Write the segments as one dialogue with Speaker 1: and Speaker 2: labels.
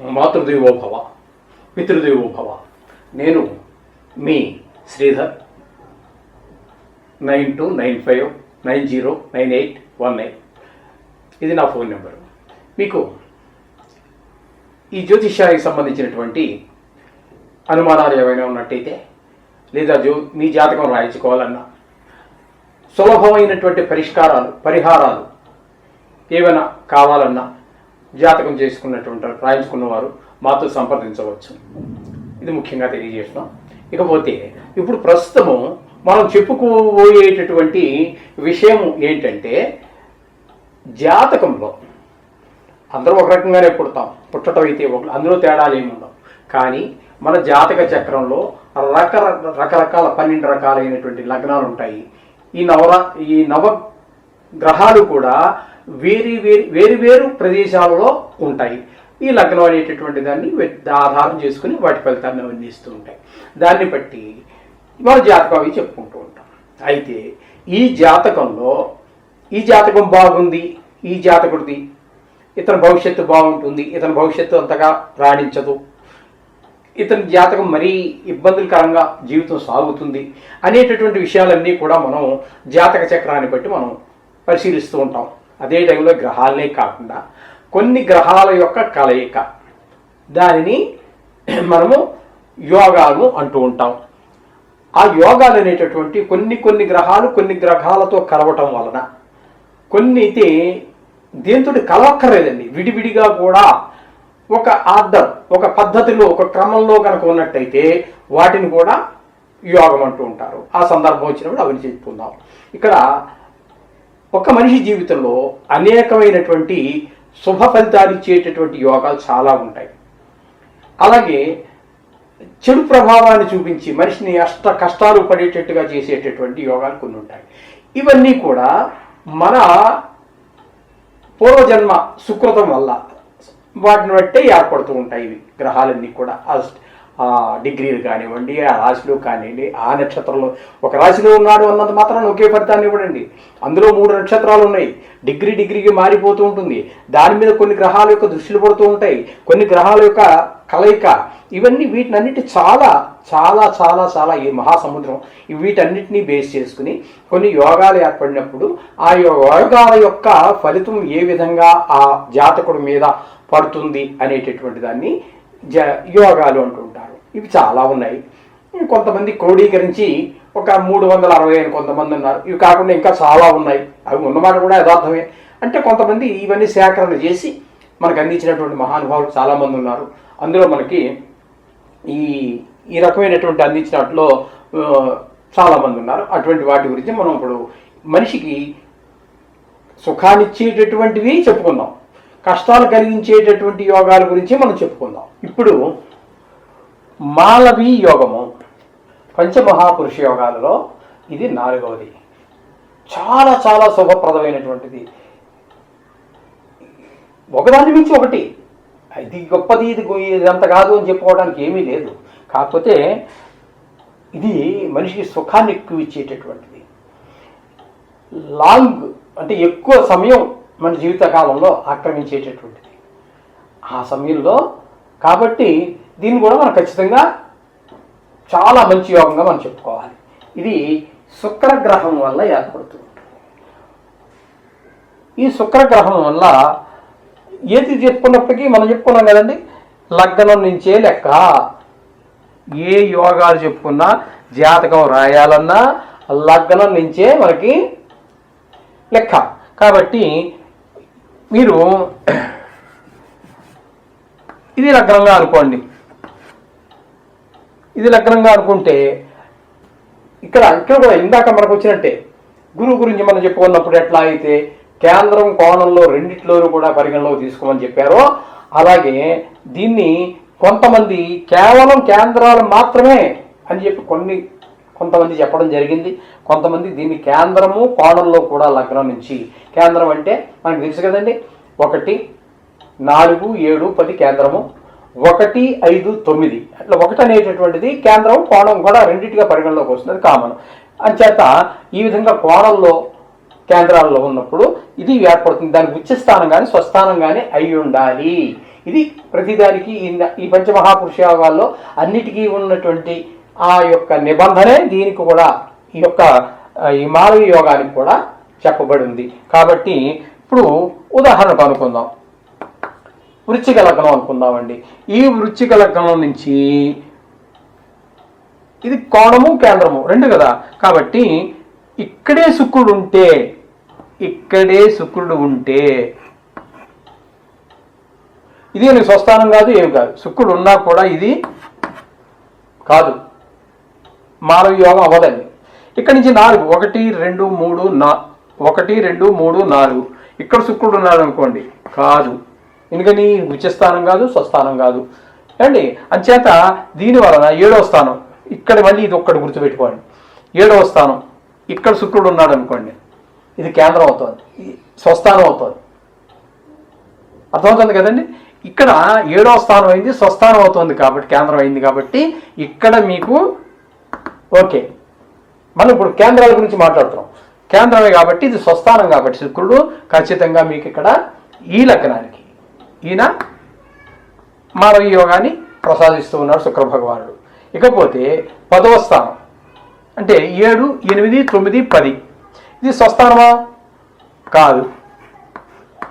Speaker 1: మాతృదేవో భవ పితృదేవో భవ. నేను మీ Sridhar nine two nine five nine zero nine eight one nine ఇది నా ఫోన్ నెంబరు. మీకు ఈ జ్యోతిష్యానికి సంబంధించినటువంటి అనుమానాలు ఏమైనా ఉన్నట్టయితే లేదా జో మీ జాతకం రాయించుకోవాలన్నా సులభమైనటువంటి పరిష్కారాలు పరిహారాలు ఏమైనా కావాలన్నా జాతకం చేసుకున్నటువంటి రాయించుకున్న వారు మాతో సంప్రదించవచ్చు. ఇది ముఖ్యంగా తెలియజేస్తున్నాం. ఇకపోతే ఇప్పుడు ప్రస్తుతము మనం చెప్పుకోబోయేటటువంటి విషయం ఏంటంటే జాతకంలో అందరూ ఒక రకంగానే పుడతాం. పుట్టడం అయితే ఒక అందులో తేడాలు ఏమి ఉండవు. కానీ మన జాతక చక్రంలో రకర రకరకాల పన్నెండు రకాలైనటువంటి లగ్నాలు ఉంటాయి. ఈ నవర ఈ నవ గ్రహాలు కూడా వేరు వేరు వేరు వేరు ప్రదేశాలలో ఉంటాయి. ఈ లగ్నం అనేటటువంటి దాన్ని ఆధారం చేసుకుని వాటి ఫలితాన్ని అందిస్తూ ఉంటాయి. దాన్ని బట్టి మన జాతకం అవి చెప్పుకుంటూ ఉంటాం. అయితే ఈ జాతకంలో ఈ జాతకం బాగుంది ఈ జాతకుడిది. ఇతని భవిష్యత్తు బాగుంటుంది ఇతని భవిష్యత్తు అంతగా రాణించదు. ఇతని జాతకం మరీ ఇబ్బందులకరంగా జీవితం సాగుతుంది అనేటటువంటి విషయాలన్నీ కూడా మనం జాతక చక్రాన్ని బట్టి మనం పరిశీలిస్తూ ఉంటాం. అదే టైంలో గ్రహాలనే కాకుండా కొన్ని గ్రహాల యొక్క కలయిక. దానిని మనము యోగాలు అంటూ ఉంటాం. ఆ యోగాలు అనేటటువంటి కొన్ని కొన్ని గ్రహాలు కొన్ని గ్రహాలతో కలవటం వలన కొన్ని అయితే దేంతో కలవక్కర్లేదండి. విడివిడిగా కూడా ఒక ఆర్డర్ ఒక పద్ధతిలో ఒక క్రమంలో కనుక ఉన్నట్టయితే వాటిని కూడా యోగం అంటూ ఉంటారు. ఆ సందర్భం వచ్చినప్పుడు అవన్నీ చెప్పుకుందాం ఇక్కడ ఒక మనిషి జీవితంలో అనేకమైనటువంటి శుభ ఫలితాలు ఇచ్చేటటువంటి యోగాలు చాలా ఉంటాయి. అలాగే చెడు ప్రభావాన్ని చూపించి మనిషిని అష్ట కష్టాలు పడేటట్టుగా చేసేటటువంటి యోగాలు కొన్ని ఉంటాయి. ఇవన్నీ కూడా మన పూర్వజన్మ సుకృతం వల్ల వాటిని బట్టే ఏర్పడుతూ ఉంటాయి ఇవి గ్రహాలన్నీ కూడా. అస్ట్ డిగ్రీలు కానివ్వండి ఆ రాశిలో కానివ్వండి ఆ నక్షత్రంలో ఒక రాశిలో ఉన్నాడు అన్నంత మాత్రం ఒకే ఫలితాన్ని ఇవ్వడండి. అందులో మూడు నక్షత్రాలు ఉన్నాయి. డిగ్రీ డిగ్రీకి మారిపోతూ ఉంటుంది. దాని మీద కొన్ని గ్రహాల యొక్క దృష్టిలు పడుతూ ఉంటాయి. కొన్ని గ్రహాల యొక్క కలయిక. ఇవన్నీ వీటినన్నిటి చాలా చాలా చాలా చాలా ఈ మహాసముద్రం. వీటన్నిటినీ బేస్ చేసుకుని కొన్ని యోగాలు ఏర్పడినప్పుడు ఆ యోగాల యొక్క ఫలితం ఏ విధంగా ఆ జాతకుడి మీద పడుతుంది అనేటటువంటి దాన్ని జ యోగాలు అంటుంటారు. ఇవి చాలా ఉన్నాయి. కొంతమంది క్రోడీకరించి ఒక మూడు వందల అరవై అని కొంతమంది ఉన్నారు ఇవి కాకుండా ఇంకా చాలా ఉన్నాయి. అవి ఉన్నమాట కూడా యథార్థమే. అంటే కొంతమంది ఇవన్నీ సేకరణ చేసి మనకు అందించినటువంటి మహానుభావులు చాలామంది ఉన్నారు. అందులో మనకి ఈ ఈ రకమైనటువంటి అందించినట్లో చాలామంది ఉన్నారు. అటువంటి వాటి గురించి మనం ఇప్పుడు మనిషికి సుఖాన్నిచ్చేటటువంటివి చెప్పుకుందాం. కష్టాలు కలిగించేటటువంటి యోగాల గురించి మనం చెప్పుకుందాం. ఇప్పుడు మాలవీ యోగము పంచమహాపురుష యోగాలలో ఇది నాలుగవది. చాలా చాలా శుభప్రదమైనటువంటిది. ఒకదాని మించి ఒకటి. ఇది గొప్పది ఇది ఇదంత కాదు అని చెప్పుకోవడానికి ఏమీ లేదు. కాకపోతే ఇది మనిషికి సుఖాన్ని ఎక్కువ ఇచ్చేటటువంటిది. లాంగ్ అంటే ఎక్కువ సమయం మన జీవితకాలంలో ఆక్రమించేటటువంటిది. ఆ సమయంలో కాబట్టి దీన్ని కూడా మనం ఖచ్చితంగా చాలా మంచి యోగంగా మనం చెప్పుకోవాలి. ఇది శుక్రగ్రహం వల్ల ఏర్పడుతుంది. ఈ శుక్రగ్రహం వల్ల ఏది చెప్పుకున్నప్పటికీ మనం చెప్పుకున్నాం కదండి లగ్నం నుంచే లెక్క. ఏ యోగాలు చెప్పుకున్నా జాతకం రాయాలన్నా లగ్నం నుంచే మనకి లెక్క. కాబట్టి మీరు ఇది లగ్నంగా అనుకోండి. ఇది లగ్నంగా అనుకుంటే ఇక్కడ ఇక్కడ కూడా ఇందాక మనకు వచ్చినట్టే. గురువు గురించి మనం చెప్పుకున్నప్పుడు ఎట్లా అయితే కేంద్రం కోణంలో రెండిట్లోనూ కూడా పరిగణలోకి తీసుకోమని చెప్పారో అలాగే దీన్ని కొంతమంది కేవలం కేంద్రాలు మాత్రమే అని చెప్పి కొన్ని కొంతమంది చెప్పడం జరిగింది. కొంతమంది దీన్ని కేంద్రము కోణంలో కూడా లగ్నం నుంచి కేంద్రం అంటే మనకు తెలుసు కదండి. ఒకటి నాలుగు ఏడు పది కేంద్రము. ఒకటి ఐదు తొమ్మిది. అట్లా ఒకటి అనేటటువంటిది కేంద్రం కోణం కూడా రెండింటిగా పరిగణలోకి వస్తుంది కామన్. అంచేత ఈ విధంగా కోణంలో కేంద్రాల్లో ఉన్నప్పుడు ఇది ఏర్పడుతుంది. దానికి ఉచ్చస్థానం కానీ స్వస్థానం కానీ అయి ఉండాలి. ఇది ప్రతిదానికి ఈ న- ఈ పంచమహాపురుష యోగాల్లో అన్నిటికీ ఉన్నటువంటి ఆ యొక్క నిబంధనే దీనికి కూడా ఈ యొక్క హిమాలయ యోగానికి కూడా చెప్పబడి ఉంది కాబట్టి ఇప్పుడు ఉదాహరణకు అనుకుందాం వృచ్చిక లగ్నం అనుకుందామండి. ఈ వృచ్చిక లగ్నం నుంచి ఇది కోణము కేంద్రము రెండు కదా? కాబట్టి ఇక్కడే శుక్రుడు ఉంటే ఇక్కడే శుక్రుడు ఉంటే ఇది నీకు స్వస్థానం కాదు ఏమి కాదు. శుక్రుడు ఉన్నా కూడా ఇది కాదు. మానవ యోగం అవ్వదండి. ఇక్కడి నుంచి నాలుగు ఒకటి రెండు మూడు నా ఒకటి రెండు మూడు నాలుగు. ఇక్కడ శుక్రుడు ఉన్నాడు అనుకోండి. కాదు. ఎందుకని? ఉచ్చస్థానం కాదు స్వస్థానం కాదు. ఏమండి? అంచేత దీని వలన ఏడవ స్థానం. ఇక్కడ మళ్ళీ ఇది ఒక్కటి గుర్తుపెట్టుకోండి. ఏడవ స్థానం. ఇక్కడ శుక్రుడు ఉన్నాడు అనుకోండి. ఇది కేంద్రం అవుతుంది. స్వస్థానం అవుతుంది. అర్థమవుతుంది కదండి? ఇక్కడ ఏడవ స్థానం అయింది స్వస్థానం అవుతుంది కాబట్టి కేంద్రం అయింది కాబట్టి ఇక్కడ మీకు ఓకే. మనం ఇప్పుడు కేంద్రాల గురించి మాట్లాడుతున్నాం. కేంద్రమే కాబట్టి ఇది స్వస్థానం కాబట్టి శుక్రుడు ఖచ్చితంగా మీకు ఇక్కడ ఈ లగ్నానికి ఈయన మానవ యోగాన్ని ప్రసాదిస్తూ ఉన్నాడు శుక్ర భగవానుడు ఇకపోతే పదవ స్థానం అంటే ఏడు ఎనిమిది తొమ్మిది పది. ఇది స్వస్థానమా? కాదు.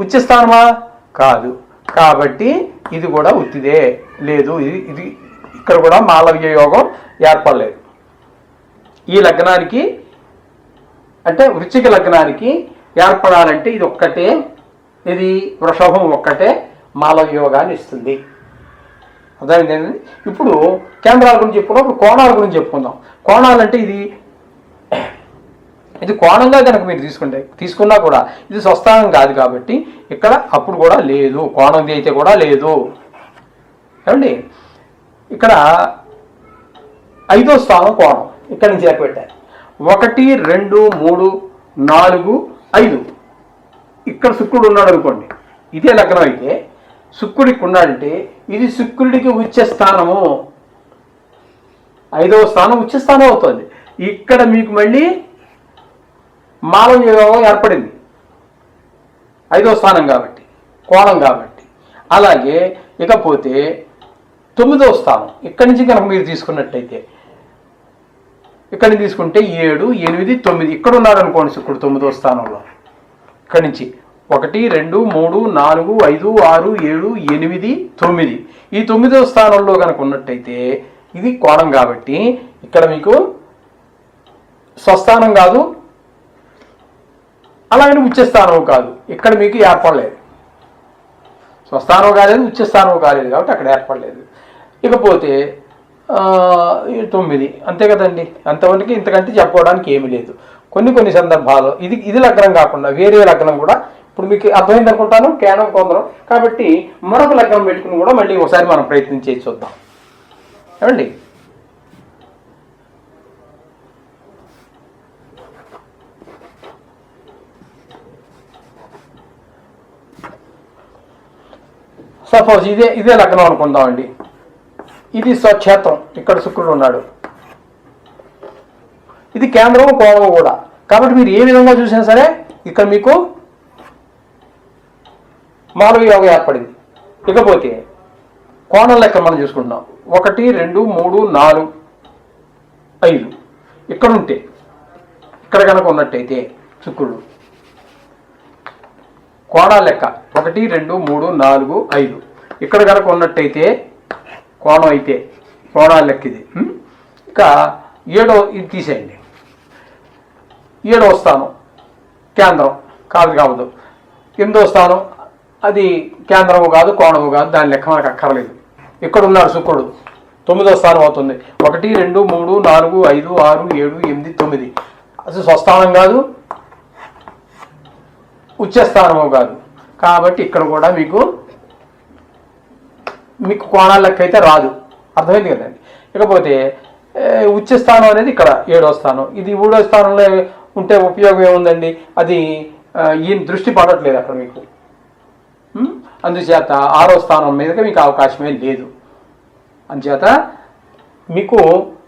Speaker 1: ఉచ్చస్థానమా కాదు. కాబట్టి ఇది కూడా ఉత్తిదే. లేదు ఇది ఇది ఇక్కడ కూడా మాలవ్య యోగం ఏర్పడలేదు. ఈ లగ్నానికి అంటే వృచ్చిక లగ్నానికి ఏర్పడాలంటే ఇది ఒక్కటే ఇది వృషభం ఒక్కటే మాలవ్య యోగాన్ని ఇస్తుంది. అర్థమైందండి? ఇప్పుడు కేంద్రాల గురించి చెప్పుకున్నప్పుడు కోణాల గురించి చెప్పుకుందాం. కోణాలంటే ఇది ఇది కోణంగా కనుక మీరు తీసుకుంటే తీసుకున్నా కూడా ఇది స్వస్థానం కాదు కాబట్టి ఇక్కడ అప్పుడు కూడా లేదు కోణం అయితే కూడా లేదు. ఏమండి? ఇక్కడ ఐదో స్థానం కోణం. ఇక్కడి నుంచి లెక్క ఒకటి రెండు మూడు నాలుగు ఐదు. ఇక్కడ శుక్రుడు ఉన్నాడు అనుకోండి. ఇదే లగ్నం అయితే శుక్రుడికి ఉన్నాడంటే ఇది శుక్రుడికి ఉచ్చ స్థానము. ఐదవ స్థానం ఉచ్చ స్థానం అవుతుంది. ఇక్కడ మీకు మళ్ళీ మానవ యోగం ఏర్పడింది. ఐదవ స్థానం కాబట్టి కోణం కాబట్టి. అలాగే ఇకపోతే తొమ్మిదవ స్థానం. ఇక్కడి నుంచి కనుక మీరు తీసుకున్నట్టయితే ఇక్కడి నుంచి తీసుకుంటే ఏడు ఎనిమిది తొమ్మిది. ఇక్కడ ఉన్నాడు అనుకోండి శుక్రుడు తొమ్మిదో స్థానంలో. ఇక్కడి నుంచి ఒకటి రెండు మూడు నాలుగు ఐదు ఆరు ఏడు ఎనిమిది తొమ్మిది. ఈ తొమ్మిదో స్థానంలో కనుక ఉన్నట్టయితే ఇది కోణం కాబట్టి ఇక్కడ మీకు స్వస్థానం కాదు అలాగని ఉచ్చస్థానం కాదు. ఇక్కడ మీకు ఏర్పడలేదు స్వస్థానం కాలేదు ఉచ్చస్థానం కాలేదు కాబట్టి అక్కడ ఏర్పడలేదు ఇకపోతే తొమ్మిది. అంతే కదండి. అంతవరకు ఇంతకంటే చెప్పుకోవడానికి ఏమీ లేదు. కొన్ని కొన్ని సందర్భాలు ఇది ఇది లగ్నం కాకుండా వేరే లగ్నం కూడా ఇప్పుడు మీకు అర్థమైంది అనుకుంటాను. కేనం కొందరం. కాబట్టి మరొక లగ్నం పెట్టుకుని కూడా మళ్ళీ ఒకసారి మనం ప్రయత్నం చేసి చూద్దాం. ఏమండి? సపోజ్ ఇదే ఇదే లగ్నం అనుకుందామండి. ఇది స్వక్షేత్రం. ఇక్కడ శుక్రుడు ఉన్నాడు. ఇది కేంద్రము కోణము కూడా. కాబట్టి మీరు ఏ విధంగా చూసినా సరే ఇక్కడ మీకు మానవ యోగం ఏర్పడింది. ఇకపోతే కోణం లెక్క మనం చూసుకుంటున్నాం. ఒకటి రెండు మూడు నాలుగు ఐదు. ఇక్కడ ఉంటే ఇక్కడ కనుక ఉన్నట్టయితే శుక్రుడు. కోణాల లెక్క. ఒకటి రెండు మూడు నాలుగు ఐదు. ఇక్కడ కనుక ఉన్నట్టయితే కోణం అయితే కోణాల లెక్క ఇది ఇక ఏడో ఇది తీసేయండి. ఏడో స్థానం కేంద్రం కాదు కావద్దు. ఎనిమిదో స్థానం అది కేంద్రము కాదు కోణము కాదు దాని లెక్క మనకు అక్కర్లేదు. ఇక్కడ ఉన్నాడు శుక్రుడు. తొమ్మిదో స్థానం అవుతుంది. ఒకటి రెండు మూడు నాలుగు ఐదు ఆరు ఏడు ఎనిమిది తొమ్మిది. అసలు స్వస్థానం కాదు ఉచ్చస్థానము కాదు. కాబట్టి ఇక్కడ కూడా మీకు మీకు కోణాల లెక్క అయితే రాదు. అర్థమైంది కదండి? ఇకపోతే ఏ, ఉచ్చస్థానం అనేది ఇక్కడ ఏడో స్థానం. ఇది మూడో స్థానంలో ఉంటే ఉపయోగం ఏముందండి? అది ఆ, ఈయన దృష్టి పడట్లేదు అక్కడ మీకు. అందుచేత ఆరో స్థానం మీదకి మీకు అవకాశమే లేదు. అందుచేత మీకు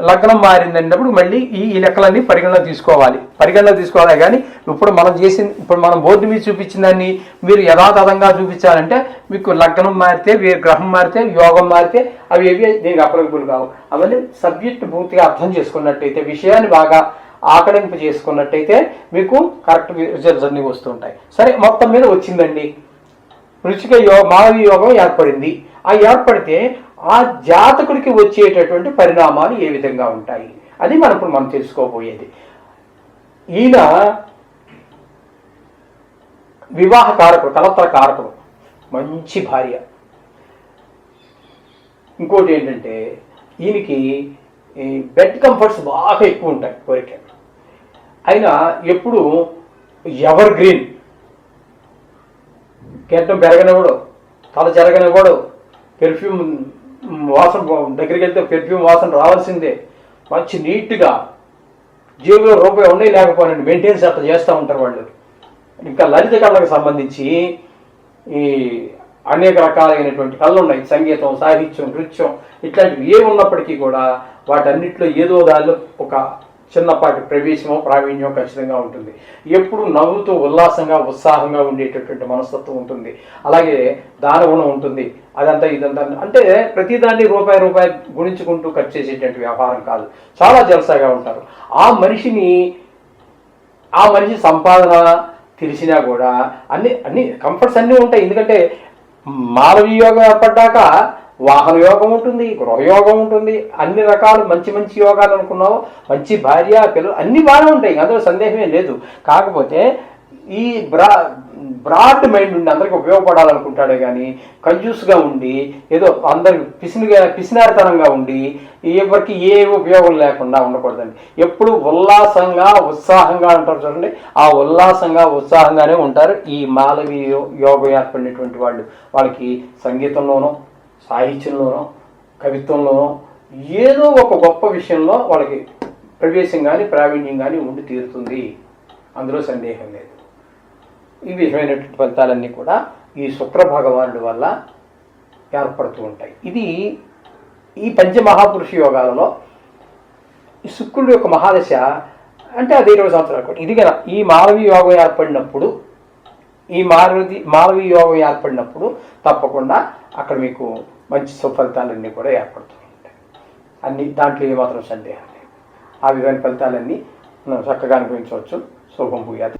Speaker 1: లగ్నం మారిందన్నప్పుడు మళ్ళీ ఈ ఈ లెక్కలన్నీ పరిగణన తీసుకోవాలి. పరిగణన తీసుకోవాలి కానీ ఇప్పుడు మనం చేసిన ఇప్పుడు మనం బోర్డు మీద చూపించిన దాన్ని మీరు యథాతథంగా చూపించాలంటే మీకు లగ్నం మారితే మీరు గ్రహం మారితే యోగం మారితే అవి ఏవి దీనికి అప్రగబుల్ కావు. అవన్నీ సబ్జెక్ట్ పూర్తిగా అర్థం చేసుకున్నట్టయితే విషయాన్ని బాగా ఆకలింపు చేసుకున్నట్టయితే మీకు కరెక్ట్ రిజల్ట్స్ అన్నీ వస్తుంటాయి సరే మొత్తం మీద వచ్చిందండి. రుచిక యో మానవ యోగం ఏర్పడింది. ఏర్పడితే ఆ జాతకుడికి వచ్చేటటువంటి పరిణామాలు ఏ విధంగా ఉంటాయి? అది మనం ఇప్పుడు మనం తెలుసుకోబోయేది. ఈయన వివాహ కారకుడు కలత్ర కారకుడు మంచి భార్య. ఇంకోటి ఏంటంటే ఈయనకి ఈ బెడ్ కంఫర్ట్స్ బాగా ఎక్కువ ఉంటాయి కోరిక. అయినా ఎప్పుడు ఎవర్ గ్రీన్ గెడ్డం పెరగనివ్వడు తల జరగనివ్వడు పెర్ఫ్యూమ్ వాసన దగ్గరికి వెళ్తే పెర్ఫ్యూమ్ వాసన రావాల్సిందే. మంచి నీట్గా జేబులో రూపాయి ఉన్నాయి లేకపోయినండి మెయింటెనెన్స్ అట్లా చేస్తూ ఉంటారు వాళ్ళు. ఇంకా లలిత కళలకు సంబంధించి ఈ అనేక రకాలైనటువంటి కళ్ళు ఉన్నాయి. సంగీతం సాహిత్యం నృత్యం ఇట్లాంటివి ఏమి ఉన్నప్పటికీ కూడా వాటన్నిటిలో ఏదో దానిలో ఒక చిన్నపాటి ప్రవేశమో ప్రావీణ్యం ఖచ్చితంగా ఉంటుంది. ఎప్పుడు నవ్వుతూ ఉల్లాసంగా ఉత్సాహంగా ఉండేటటువంటి మనస్తత్వం ఉంటుంది. అలాగే దానగుణం ఉంటుంది. అదంతా ఇదంతా అంటే ప్రతిదాన్ని రూపాయి రూపాయి గుణించుకుంటూ ఖర్చు చేసేటువంటి వ్యాపారం కాదు. చాలా జలసాగా ఉంటారు. ఆ మనిషిని ఆ మనిషి సంపాదన తెలిసినా కూడా అన్ని అన్ని కంఫర్ట్స్ అన్నీ ఉంటాయి. ఎందుకంటే మానవీయోగం ఏర్పడ్డాక వాహన యోగం ఉంటుంది గృహయోగం ఉంటుంది అన్ని రకాలు మంచి మంచి యోగాలు అనుకున్నావు మంచి భార్య పిల్లలు అన్ని బాగానే ఉంటాయి అందులో సందేహమే లేదు. కాకపోతే ఈ బ్రా బ్రాడ్ మైండ్ ఉండి అందరికి ఉపయోగపడాలనుకుంటాడే కానీ కంజూస్గా ఉండి ఏదో అందరికి పిసినిగా పిసినారితనంగా ఉండి ఎవరికి ఏ ఉపయోగం లేకుండా ఉండకూడదండి. ఎప్పుడు ఉల్లాసంగా ఉత్సాహంగా ఉంటారు చూడండి ఆ ఉల్లాసంగా ఉత్సాహంగానే ఉంటారు ఈ మాలవి యోగం ఏర్పడినటువంటి వాళ్ళు. వాళ్ళకి సంగీతంలోనూ సాహిత్యంలోనో కవిత్వంలోనో ఏదో ఒక గొప్ప విషయంలో వాళ్ళకి ప్రవేశం కానీ ప్రావీణ్యం కానీ ఉండి తీరుతుంది. అందులో సందేహం లేదు. ఈ విధమైనటువంటి ఫలితాలన్నీ కూడా ఈ శుక్ర భగవానుడి వల్ల ఏర్పడుతూ ఉంటాయి. ఇది ఈ పంచమహాపురుష యోగాలలో ఈ శుక్రుడు యొక్క మహాదశ అంటే అది ఇరవై సంవత్సరాలు కూడా ఇది కదా ఈ మానవీ యోగం ఏర్పడినప్పుడు ఈ మానవి మానవీ యోగం ఏర్పడినప్పుడు తప్పకుండా అక్కడ మీకు మంచి సుఫలితాలన్నీ కూడా ఏర్పడుతూ ఉంటాయి. అన్ని దాంట్లో ఏమాత్రం సందేహం లేదు. ఆ విధమైన ఫలితాలన్నీ మనం చక్కగా అనుభవించవచ్చు. శుభం భూయాది